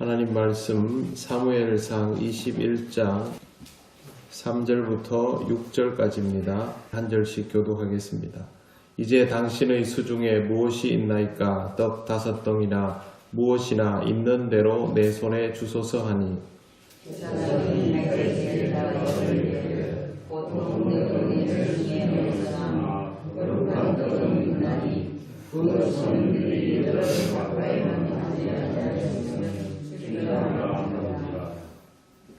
하나님 말씀 사무엘상 21장 3절부터 6절까지입니다. 한 절씩 교독하겠습니다. 이제 당신의 수중에 무엇이 있나이까 떡 다섯 덩이나 무엇이나 있는 대로 내 손에 주소서 하니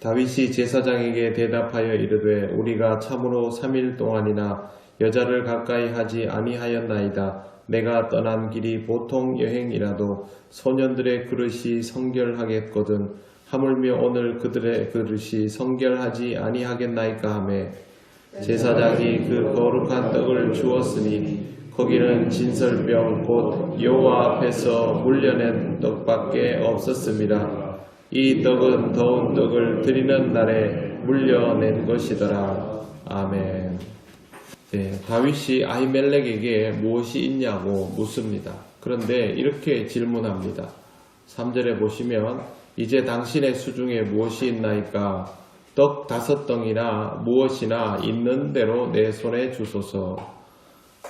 다윗이 제사장에게 대답하여 이르되 우리가 참으로 3일 동안이나 여자를 가까이 하지 아니하였나이다. 내가 떠난 길이 보통 여행이라도 소년들의 그릇이 성결하겠거든 하물며 오늘 그들의 그릇이 성결하지 아니하겠나이까 하매 제사장이 그 거룩한 떡을 주었으니 거기는 진설병 곧 여호와 앞에서 물려낸 떡밖에 없었습니다. 이 떡은 더운 떡을 드리는 날에 물려낸 것이더라. 아멘. 네, 다윗이 아히멜렉에게 무엇이 있냐고 묻습니다. 그런데 이렇게 질문합니다. 3절에 보시면 이제 당신의 수중에 무엇이 있나이까 떡 다섯 덩이나 무엇이나 있는 대로 내 손에 주소서.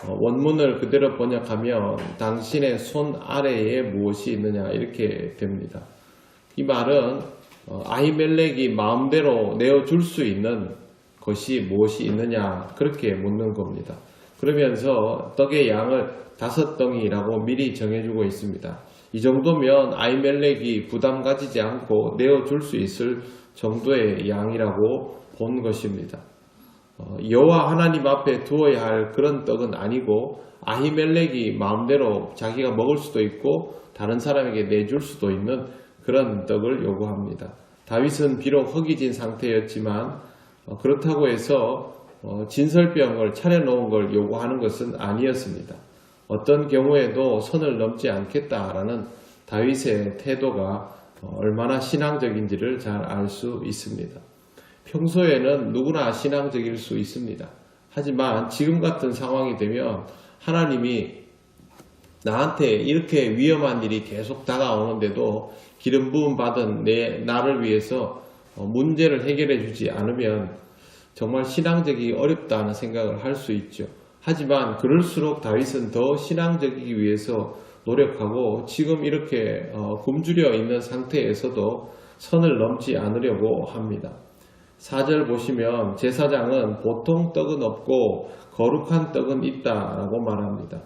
어, 원문을 그대로 번역하면 당신의 손 아래에 무엇이 있느냐 이렇게 됩니다. 이 말은 어, 아히멜렉이 마음대로 내어줄 수 있는 것이 무엇이 있느냐 그렇게 묻는 겁니다. 그러면서 떡의 양을 다섯 덩이라고 미리 정해주고 있습니다. 이 정도면 아히멜렉이 부담 가지지 않고 내어줄 수 있을 정도의 양이라고 본 것입니다. 어, 여호와 하나님 앞에 두어야 할 그런 떡은 아니고 아히멜렉이 마음대로 자기가 먹을 수도 있고 다른 사람에게 내줄 수도 있는 그런 떡을 요구합니다. 다윗은 비록 허기진 상태였지만 어, 그렇다고 해서 어, 진설병을 차려놓은 걸 요구하는 것은 아니었습니다. 어떤 경우에도 선을 넘지 않겠다라는 다윗의 태도가 어, 얼마나 신앙적인지를 잘 알 수 있습니다. 평소에는 누구나 신앙적일 수 있습니다. 하지만 지금 같은 상황이 되면 하나님이 나한테 이렇게 위험한 일이 계속 다가오는데도 기름 부음 받은 내 나를 위해서 어, 문제를 해결해 주지 않으면 정말 신앙적이기 어렵다는 생각을 할 수 있죠. 하지만 그럴수록 다윗은 더 신앙적이기 위해서 노력하고 지금 이렇게 어, 굶주려 있는 상태에서도 선을 넘지 않으려고 합니다. 4절 보시면 제사장은 보통 떡은 없고 거룩한 떡은 있다라고 말합니다.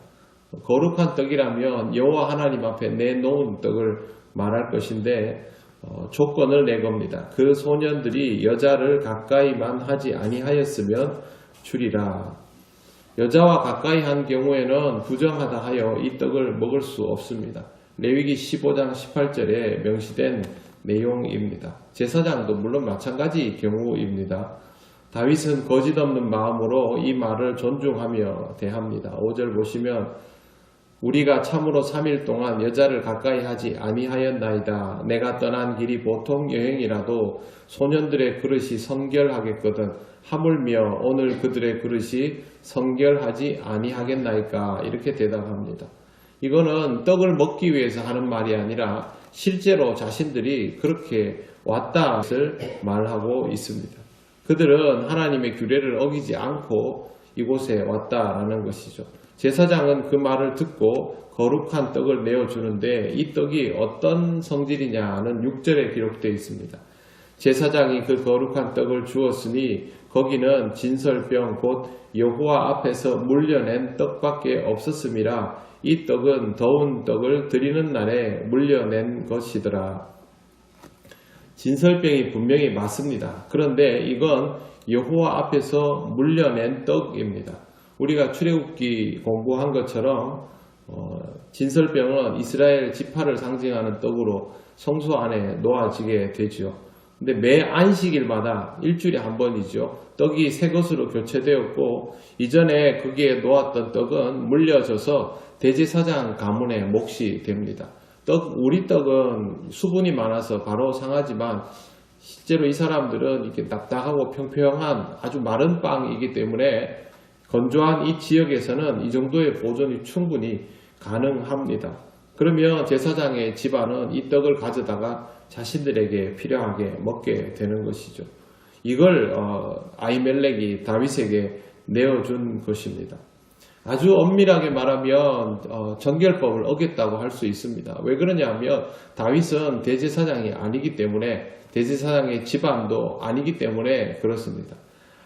거룩한 떡이라면 여호와 하나님 앞에 내놓은 떡을 말할 것인데 어, 조건을 내 겁니다. 그 소년들이 여자를 가까이만 하지 아니하였으면 주리라. 여자와 가까이 한 경우에는 부정하다 하여 이 떡을 먹을 수 없습니다. 레위기 15장 18절에 명시된 내용입니다. 제사장도 물론 마찬가지 경우입니다. 다윗은 거짓 없는 마음으로 이 말을 존중하며 대합니다. 5절 보시면 우리가 참으로 3일 동안 여자를 가까이 하지 아니하였나이다. 내가 떠난 길이 보통 여행이라도 소년들의 그릇이 성결하겠거든. 하물며 오늘 그들의 그릇이 성결하지 아니하겠나이까. 이렇게 대답합니다. 이거는 떡을 먹기 위해서 하는 말이 아니라 실제로 자신들이 그렇게 왔다 를 말하고 있습니다. 그들은 하나님의 규례를 어기지 않고 이곳에 왔다라는 것이죠. 제사장은 그 말을 듣고 거룩한 떡을 내어주는데 이 떡이 어떤 성질이냐는 6절에 기록되어 있습니다. 제사장이 그 거룩한 떡을 주었으니 거기는 진설병 곧 여호와 앞에서 물려낸 떡밖에 없었음이라 이 떡은 더운 떡을 드리는 날에 물려낸 것이더라. 진설병이 분명히 맞습니다. 그런데 이건 여호와 앞에서 물려낸 떡입니다. 우리가 출애굽기 공부한 것처럼 어, 진설병은 이스라엘 지파를 상징하는 떡으로 성소 안에 놓아지게 되죠. 근데 매 안식일마다 일주일에 한 번이죠. 떡이 새 것으로 교체되었고 이전에 거기에 놓았던 떡은 물려져서 대제사장 가문의 몫이 됩니다. 떡 우리 떡은 수분이 많아서 바로 상하지만 실제로 이 사람들은 이렇게 딱딱하고 평평한 아주 마른 빵이기 때문에 건조한 이 지역에서는 이 정도의 보존이 충분히 가능합니다. 그러면 제사장의 집안은 이 떡을 가져다가 자신들에게 필요하게 먹게 되는 것이죠. 이걸 어, 아이멜렉이 다윗에게 내어준 것입니다. 아주 엄밀하게 말하면 어, 정결법을 어겼다고 할 수 있습니다. 왜 그러냐면 다윗은 대제사장이 아니기 때문에 대제사장의 집안도 아니기 때문에 그렇습니다.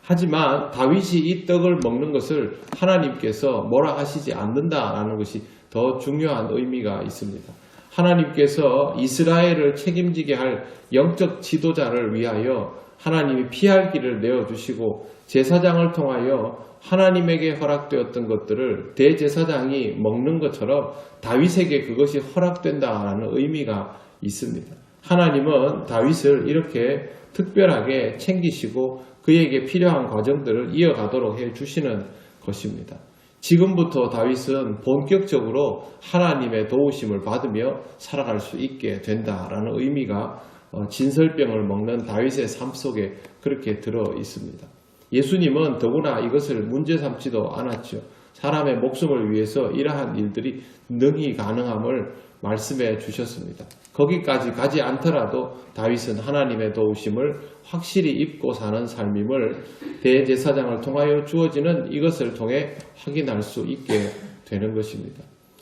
하지만 다윗이 이 떡을 먹는 것을 하나님께서 뭐라 하시지 않는다라는 것이 더 중요한 의미가 있습니다. 하나님께서 이스라엘을 책임지게 할 영적 지도자를 위하여 하나님이 피할 길을 내어주시고 제사장을 통하여 하나님에게 허락되었던 것들을 대제사장이 먹는 것처럼 다윗에게 그것이 허락된다라는 의미가 있습니다. 하나님은 다윗을 이렇게 특별하게 챙기시고 그에게 필요한 과정들을 이어가도록 해 주시는 것입니다. 지금부터 다윗은 본격적으로 하나님의 도우심을 받으며 살아갈 수 있게 된다라는 의미가 어, 진설병을 먹는 다윗의 삶 속에 그렇게 들어 있습니다. 예수님은 더구나 이것을 문제 삼지도 않았죠. 사람의 목숨을 위해서 이러한 일들이 능히 가능함을 말씀해 주셨습니다. 거기까지 가지 않더라도 다윗은 하나님의 도우심을 확실히 입고 사는 삶임을 대제사장을 통하여 주어지는 이것을 통해 확인할 수 있게 되는 것입니다.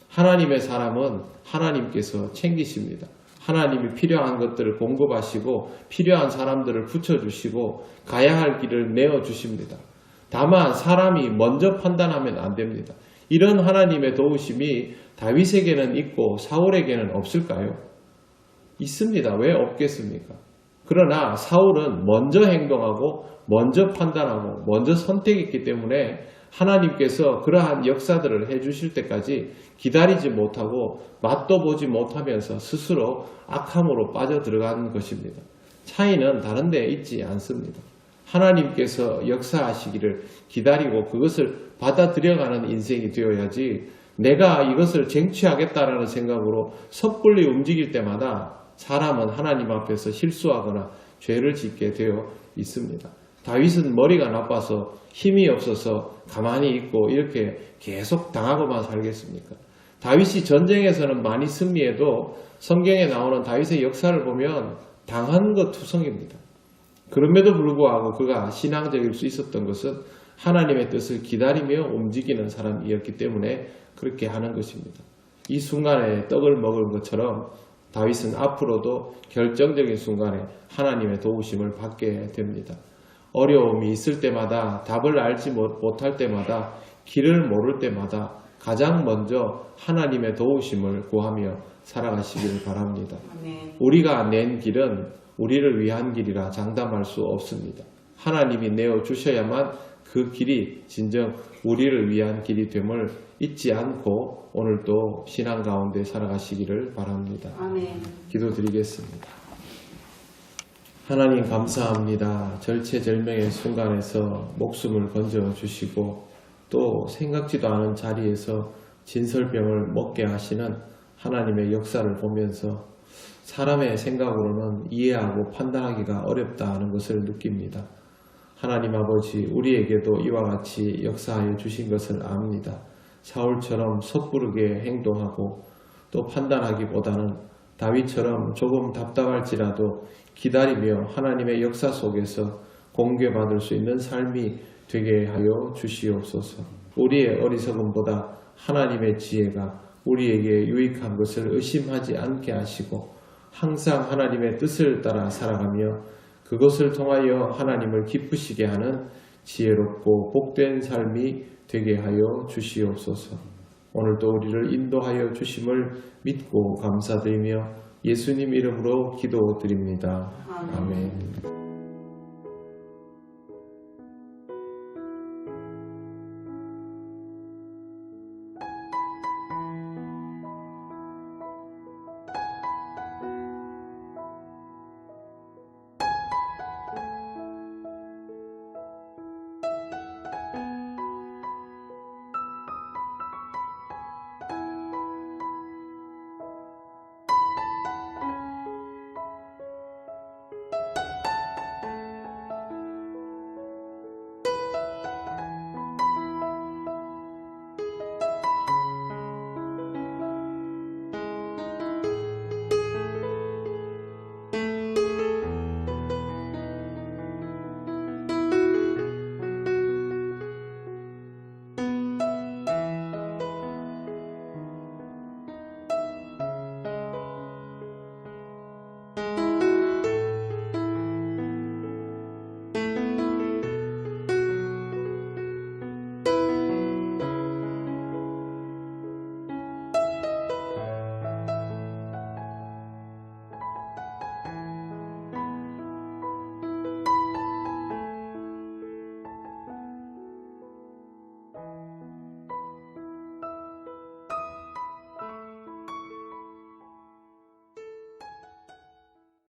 하나님의 사람은 하나님께서 챙기십니다. 하나님이 필요한 것들을 공급하시고 필요한 사람들을 붙여주시고 가야 할 길을 내어주십니다. 다만 사람이 먼저 판단하면 안 됩니다. 이런 하나님의 도우심이 다윗에게는 있고 사울에게는 없을까요? 있습니다. 왜 없겠습니까? 그러나 사울은 먼저 행동하고 먼저 판단하고 먼저 선택했기 때문에 하나님께서 그러한 역사들을 해주실 때까지 기다리지 못하고 맛도 보지 못하면서 스스로 악함으로 빠져 들어간 것입니다. 차이는 다른 데 있지 않습니다. 하나님께서 역사하시기를 기다리고 그것을 받아들여가는 인생이 되어야지 내가 이것을 쟁취하겠다라는 생각으로 섣불리 움직일 때마다 사람은 하나님 앞에서 실수하거나 죄를 짓게 되어 있습니다. 다윗은 머리가 나빠서 힘이 없어서 가만히 있고 이렇게 계속 당하고만 살겠습니까? 다윗이 전쟁에서는 많이 승리해도 성경에 나오는 다윗의 역사를 보면 당한 것 투성입니다. 그럼에도 불구하고 그가 신앙적일 수 있었던 것은 하나님의 뜻을 기다리며 움직이는 사람이었기 때문에 그렇게 하는 것입니다. 이 순간에 떡을 먹은 것처럼 다윗은 앞으로도 결정적인 순간에 하나님의 도우심을 받게 됩니다. 어려움이 있을 때마다 답을 알지 못할 때마다 길을 모를 때마다 가장 먼저 하나님의 도우심을 구하며 살아가시기를 바랍니다. 우리가 낸 길은 우리를 위한 길이라 장담할 수 없습니다. 하나님이 내어 주셔야만 그 길이 진정 우리를 위한 길이 됨을 잊지 않고 오늘도 신앙 가운데 살아가시기를 바랍니다. 아멘. 기도드리겠습니다. 하나님 감사합니다. 절체절명의 순간에서 목숨을 건져 주시고 또 생각지도 않은 자리에서 진설병을 먹게 하시는 하나님의 역사를 보면서 사람의 생각으로는 이해하고 판단하기가 어렵다 하는 것을 느낍니다. 하나님 아버지 우리에게도 이와 같이 역사하여 주신 것을 압니다. 사울처럼 섣부르게 행동하고 또 판단하기보다는 다윗처럼 조금 답답할지라도 기다리며 하나님의 역사 속에서 공개받을 수 있는 삶이 되게 하여 주시옵소서. 우리의 어리석음보다 하나님의 지혜가 우리에게 유익한 것을 의심하지 않게 하시고 항상 하나님의 뜻을 따라 살아가며 그것을 통하여 하나님을 기쁘시게 하는 지혜롭고 복된 삶이 되게 하여 주시옵소서. 오늘도 우리를 인도하여 주심을 믿고 감사드리며 예수님 이름으로 기도드립니다. 아멘. 아멘.